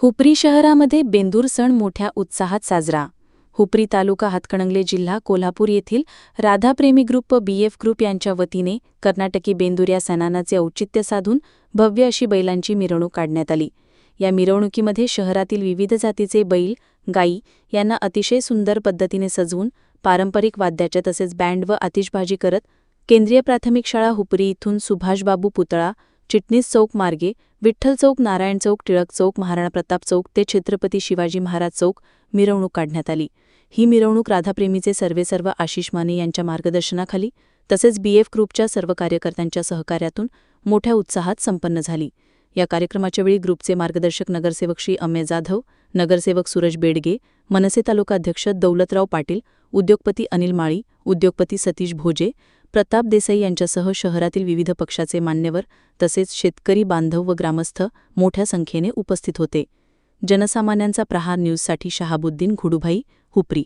हुपरी शहरामध्ये बेंदूर सण मोठ्या उत्साहात साजरा. हुपरी तालुका हातकणंगले जिल्हा कोल्हापूर येथील राधाप्रेमी ग्रुप व बीएफ ग्रुप यांच्या वतीने कर्नाटकी बेंदूर या सणानाचे औचित्य साधून भव्य अशी बैलांची मिरवणूक काढण्यात आली. या मिरवणुकीमध्ये शहरातील विविध जातीचे बैल गायी यांना अतिशय सुंदर पद्धतीने सजवून पारंपरिक वाद्याच्या तसेच बँड व आतिषबाजी करत केंद्रीय प्राथमिक शाळा हुपरी इथून सुभाषबाबू पुतळा चिटणीस चौक मार्गे विठ्ठल चौक नारायण चौक टिळक चौक महाराणा प्रताप चौक ते छत्रपती शिवाजी महाराज चौक मिरवणूक काढण्यात आली. ही मिरवणूक राधाप्रेमीचे सर्वेसर्व आशिष माने यांच्या मार्गदर्शनाखाली तसेच बीएफ ग्रुपच्या सर्व कार्यकर्त्यांच्या सहकार्यातून मोठ्या उत्साहात संपन्न झाली. या कार्यक्रमाच्या वेळी ग्रुपचे मार्गदर्शक नगरसेवक श्री अमेय जाधव नगरसेवक सूरज बेडगे मनसे तालुकाध्यक्ष दौलतराव पाटील उद्योगपती अनिल माळी उद्योगपती सतीश भोजे प्रताप देसाई यांच्यासह शहरातील विविध पक्षाचे मान्यवर तसेच शेतकरी बांधव व ग्रामस्थ मोठ्या संख्येने उपस्थित होते. जनसामान्यांचा प्रहार न्यूजसाठी शहाबुद्दीन घुडूभाई हुपरी.